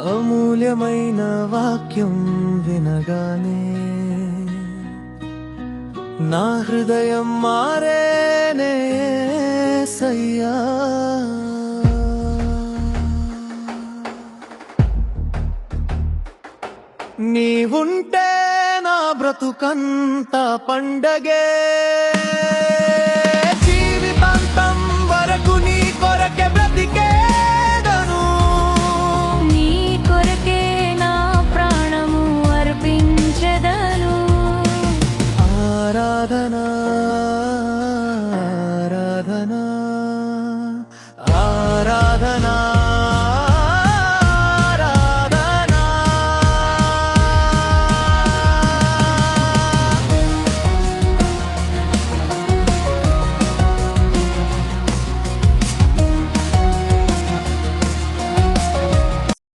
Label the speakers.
Speaker 1: అమూల్యమైన వాక్యం వినగానే నా హృదయం మారేనే సయ్యా. నీవుంటే నా బ్రతుకంత పండగే. आराधना आराधना